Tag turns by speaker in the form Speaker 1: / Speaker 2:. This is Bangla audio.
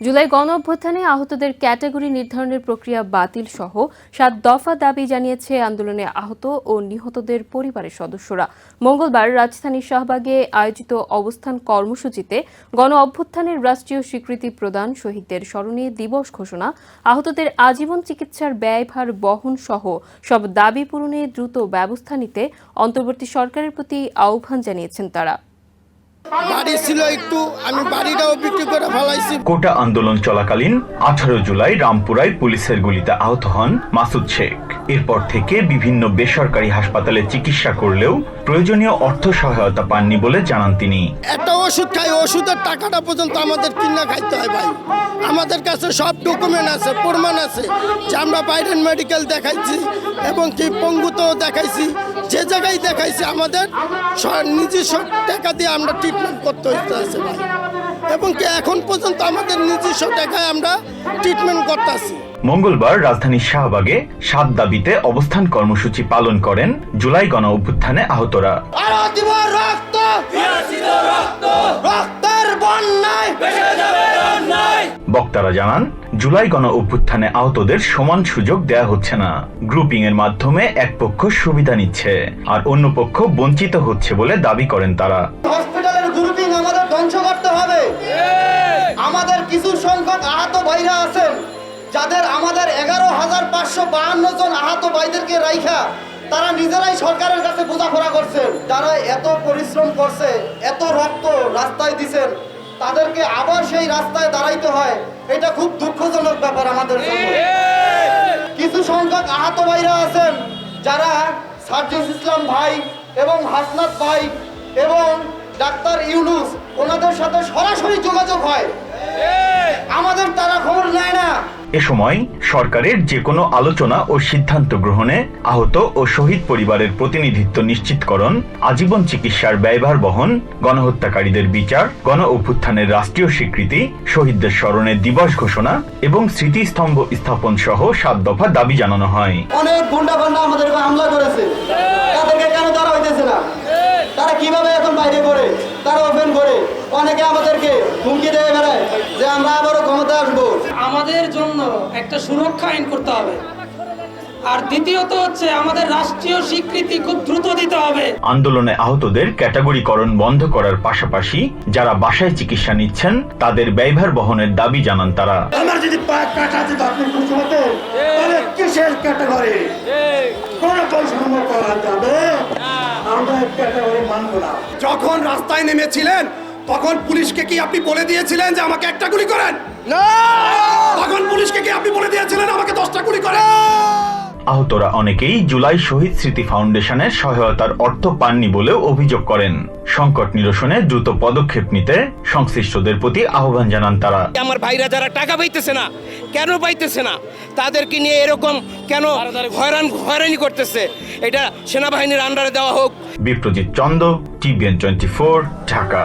Speaker 1: জুলাই গণ অভ্যুত্থানে আহতদের ক্যাটাগরি নির্ধারণের প্রক্রিয়া বাতিল সহ সাত দফা দাবি জানিয়েছে আন্দোলনে আহত ও নিহতদের পরিবারের সদস্যরা। মঙ্গলবার রাজধানীর শাহবাগে আয়োজিত অবস্থান কর্মসূচিতে গণ অভ্যুত্থানের রাষ্ট্রীয় স্বীকৃতি প্রদান শহীদদের স্মরণে দিবস ঘোষণা, আহতদের আজীবন চিকিৎসার ব্যয়ভার বহন সহ সব দাবি পূরণে দ্রুত ব্যবস্থা নিতে অন্তর্বর্তী সরকারের প্রতি আহ্বান জানিয়েছেন তারা।
Speaker 2: কোটা আন্দোলন চলাকালীন আঠারো জুলাই রামপুরায় পুলিশের গুলিতে আহত হন মাসুদ শেখ। এরপর থেকে বিভিন্ন বেসরকারি হাসপাতালে চিকিৎসা করলেও প্রয়োজনীয় অর্থ সহায়তা পাননি বলে জানান তিনি।
Speaker 3: একটা ওষুধ খাই, ওষুধের টাকাটা পর্যন্ত আমাদের কিনা খাইতে হয় ভাই। আমাদের কাছে সব ডকুমেন্ট আছে, প্রমাণ আছে যে আমরা বাইরেন মেডিকেল দেখাইছি এবং কি পঙ্গুতেও দেখাইছি। যে জায়গায় দেখাইছি আমাদের নিজস্ব টাকা দিয়ে আমরা ট্রিটমেন্ট করতে হইতেছে ভাই। এবং কি এখন পর্যন্ত আমাদের নিজস্ব টাকায় আমরা ট্রিটমেন্ট করতেছি।
Speaker 2: মঙ্গলবার রাজধানীর শাহবাগে সাত দাবিতে অবস্থান কর্মসূচি পালন করেন জুলাই গণ অভ্যুত্থানে আহতরা।
Speaker 3: রক্ত! রক্তের বন্যায়!
Speaker 2: বক্তারা জানান জুলাই গণ অভ্যুত্থানে আহতদের সমান সুযোগ দেয়া হচ্ছে না। গ্রুপিং এর মাধ্যমে এক পক্ষ সুবিধা নিচ্ছে আর অন্য পক্ষ বঞ্চিত হচ্ছে বলে দাবি করেন তারা।
Speaker 4: হসপিটালের আমাদের ধ্বংস করতে হবে। আমাদের কিছু সংখ্যক আহত ভাইরা আছেন যাদের আমাদের এগারো হাজার পাঁচশো বাহান্ন জন আহত ভাইদেরকে রাইখা তারা নিজেরাই সরকারের কাছে বোঝাপড়া করছেন। যারা এত পরিশ্রম করছে এত রক্ত রাস্তায় দিছেন তাদেরকে আবার সেই রাস্তায় দাঁড়াইতে হয়। এটা খুব দুঃখজনক ব্যাপার আমাদের জন্য। কিছু সংখ্যক আহত ভাইরা আছেন যারা সার্জিস ইসলাম ভাই এবং হাসনাত ভাই এবং ডাক্তার ইউনুস ওনাদের সাথে সরাসরি যোগাযোগ হয়। আমাদের তারা খবর নেয় না।
Speaker 2: এ সময় সরকারের যে কোনো আলোচনা ও সিদ্ধান্ত গ্রহণে আহত ও শহীদ পরিবারের প্রতিনিধিত্ব নিশ্চিতকরণ আজীবন চিকিৎসার ব্যয়ভার বহন গণহত্যাকারীদের বিচার গণ অভ্যুত্থানের রাষ্ট্রীয় স্বীকৃতি শহীদদের স্মরণে দিবস ঘোষণা এবং স্মৃতিস্তম্ভ স্থাপন সহ সাত দফা দাবি জানানো হয়।
Speaker 4: অনেক গুন্ডা আমাদের হামলা করেছে। তাদেরকে কেন তারা হইতেছে না? তারা কীভাবে এখন বাইরে করে তারা ওপেন করে অনেকে আমাদেরকে হুমকি দিয়ে বেড়ায় যে আমরা আবারও ক্ষমতা আসব।
Speaker 5: আমাদের জন্য একটা সুরক্ষা আইন করতে হবে। আর দ্বিতীয়ত হচ্ছে আমাদের রাষ্ট্রীয় স্বীকৃতি খুব দ্রুত দিতে হবে।
Speaker 2: আন্দোলনে আহতদের ক্যাটাগরিকরণ বন্ধ করার পাশাপাশি যারা বাসায় চিকিৎসা নিচ্ছেন তাদের ব্যয়ভার বহনের দাবি জানান তারা।
Speaker 6: আমার যদি পা কাটা যেত আপনি খুশি হতেন তাহলে কিসের ক্যাটাগরি কোন বৈষম্য করা যাবে? আমরা ক্যাটাগরি মানব না।
Speaker 7: যখন রাস্তায় নেমেছিলেন তখন পুলিশকে কি আপনি বলে দিয়েছিলেন যে আমাকে একটা গুলি করেন? তখন পুলিশকে কি আপনি বলে দিয়েছিলেন আমাকে দশটা গুলি করেন?
Speaker 2: আহতরা অনেকেই জুলাই শহীদ স্মৃতি ফাউন্ডেশনের সহায়তার অর্থ পাননি বলেও অভিযোগ করেন। সংকট নিরসনে দ্রুত পদক্ষেপ নিতে সংশ্লিষ্টদের প্রতি আহ্বান জানান তারা।
Speaker 8: আমার ভাইরা যারা টাকা পাইতেছে না কেন পাইতেছে না? তাদেরকে নিয়ে এরকম কেন হয়রান হয়রানি করতেছে? এটা সেনাবাহিনীর আন্ডারে দেওয়া হোক।
Speaker 2: Biprajit Chanda TVN twenty four Dhaka.